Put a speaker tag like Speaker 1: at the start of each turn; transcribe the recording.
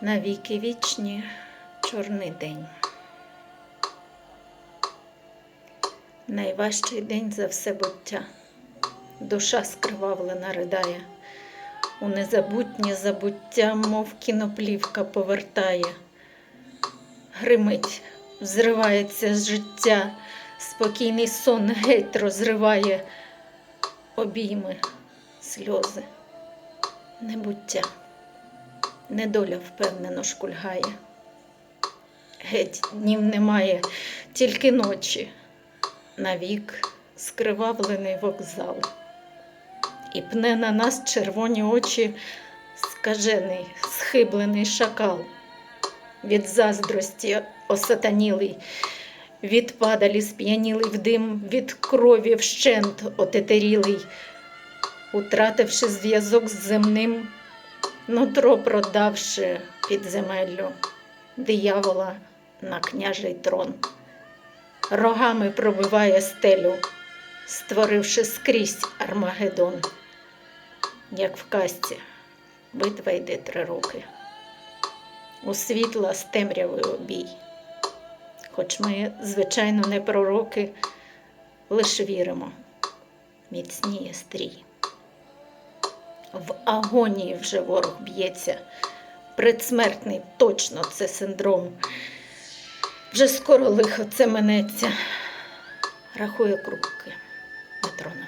Speaker 1: Навіки вічні чорний день. Найважчий день за все буття. Душа скривавлена ридає. У незабутнє забуття, мов кіноплівка повертає. Гримить, взривається з життя, спокійний сон геть розриває, обійми, сльози, небуття. Недоля впевнено шкульгає. Геть днів немає, тільки ночі. Навік скривавлений вокзал. І пне на нас червоні очі скажений, схиблений шакал. Від заздрості осатанілий, від падалі сп'янілий в дим, від крові вщент отетерілий, утративши зв'язок з земним, нутро продавши під земеллю диявола на княжий трон, рогами пробиває стелю, створивши скрізь Армагеддон. Як в казці, битва йде три роки. У світла з темрявою бій. Хоч ми, звичайно, не пророки, лиш віримо, міцніє стрій. В агонії вже ворог б'ється. Предсмертний точно це синдром. Вже скоро лихо це минеться. Рахує крупки метроном.